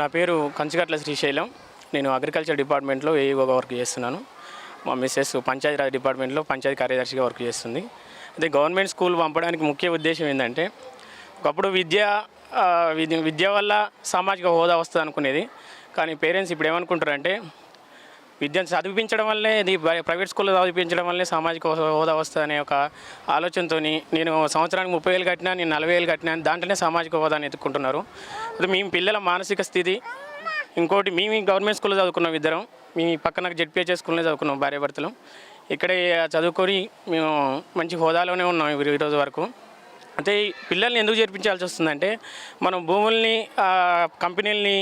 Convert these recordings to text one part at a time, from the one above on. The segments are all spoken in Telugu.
నా పేరు కంచిగట్ల శ్రీశైలం. నేను అగ్రికల్చర్ డిపార్ట్మెంట్లో ఏఈఓగా వర్క్ చేస్తున్నాను. మా మిస్సెస్ పంచాయతీరాజ్ డిపార్ట్మెంట్లో పంచాయతీ కార్యదర్శిగా వర్క్ చేస్తుంది. అయితే గవర్నమెంట్ స్కూల్ పంపడానికి ముఖ్య ఉద్దేశం ఏంటంటే ఒకప్పుడు విద్య విద్య వల్ల సామాజిక హోదా వస్తుంది అనుకునేది కానీ పేరెంట్స్ ఇప్పుడు ఏమనుకుంటారంటే విద్యను చదివించడం వల్లే ఇది ప్రైవేట్ స్కూల్లో చదివించడం వల్లే సామాజిక హోదా వస్తుంది అనే ఒక ఆలోచనతో నేను సంవత్సరానికి ముప్పై వేలు కట్టినా నేను నలభై వేలు కట్టినా దాంట్లోనే సామాజిక హోదాని ఎత్తుకుంటున్నారు. అది మేము పిల్లల మానసిక స్థితి ఇంకోటి మేము గవర్నమెంట్ స్కూల్లో చదువుకున్నాం ఇద్దరం. మేము పక్కన జెడ్పిహెచ్ఎస్ స్కూల్లో చదువుకున్నాం భార్యాభర్తలు ఇక్కడే చదువుకొని మేము మంచి హోదాలోనే ఉన్నాం ఈరోజు వరకు. అయితే పిల్లల్ని ఎందుకు చేర్పించాల్సి వస్తుందంటే మనం భూముల్ని కంపెనీలని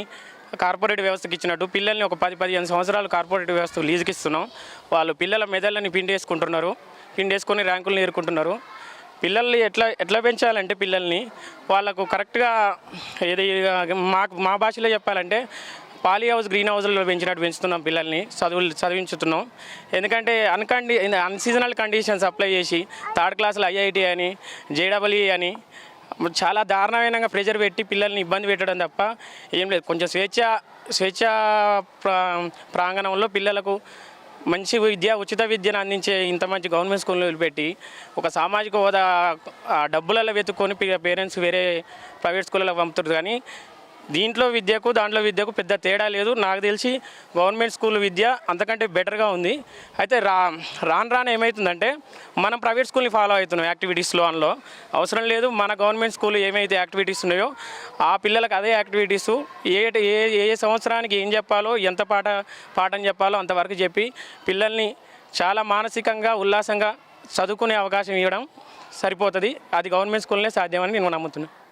కార్పొరేట్ వ్యవస్థకి ఇచ్చినట్టు పిల్లల్ని ఒక పది పదిహేను సంవత్సరాలు కార్పొరేట్ వ్యవస్థకు లీజుకి ఇస్తున్నాం వాళ్ళు పిల్లల మెదళ్ళని పిండేసుకుంటున్నారు పిండేసుకొని ర్యాంకులు నేర్చుకుంటున్నారు. పిల్లల్ని ఎట్లా ఎట్లా పెంచాలంటే పిల్లల్ని వాళ్ళకు కరెక్ట్గా ఏది మాకు మా భాషలో చెప్పాలంటే పాలీ హౌస్ గ్రీన్ హౌస్లో పెంచినట్టు పెంచుతున్నాం పిల్లల్ని చదువులు చదివించుతున్నాం. ఎందుకంటే అన్కండి అన్సీజనల్ కండిషన్స్ అప్లై చేసి థర్డ్ క్లాస్లో ఐఐటి అని జేడబ్ల్యూఈ అని చాలా దారుణమైన ప్రెజర్ పెట్టి పిల్లల్ని ఇబ్బంది పెట్టడం తప్ప ఏం లేదు. కొంచెం స్వేచ్ఛ స్వేచ్ఛ ప్రా ప్రాంగణంలో పిల్లలకు మంచి విద్య ఉచిత విద్యను అందించే ఇంత మంచి గవర్నమెంట్ స్కూల్లో వదిలిపెట్టి ఒక సామాజిక హోదా డబ్బులలో వెతుక్కొని పేరెంట్స్ వేరే ప్రైవేట్ స్కూళ్ళలో పంపుతారు కానీ దీంట్లో విద్యకు దాంట్లో విద్యకు పెద్ద తేడా లేదు. నాకు తెలిసి గవర్నమెంట్ స్కూల్ విద్య అంతకంటే బెటర్గా ఉంది. అయితే రా రాను రాను ఏమవుతుందంటే మనం ప్రైవేట్ స్కూల్ని ఫాలో అవుతున్నాం యాక్టివిటీస్లో అందులో అవసరం లేదు మన గవర్నమెంట్ స్కూల్ ఏమైతే యాక్టివిటీస్ ఉన్నాయో ఆ పిల్లలకు అదే యాక్టివిటీస్ ఏ ఏ ఏ సంవత్సరానికి ఏం చెప్పాలో ఎంత పాట పాఠం చెప్పాలో అంతవరకు చెప్పి పిల్లల్ని చాలా మానసికంగా ఉల్లాసంగా చదువుకునే అవకాశం ఇవ్వడం సరిపోతుంది. అది గవర్నమెంట్ స్కూల్నే సాధ్యమని నేను నమ్ముతున్నాను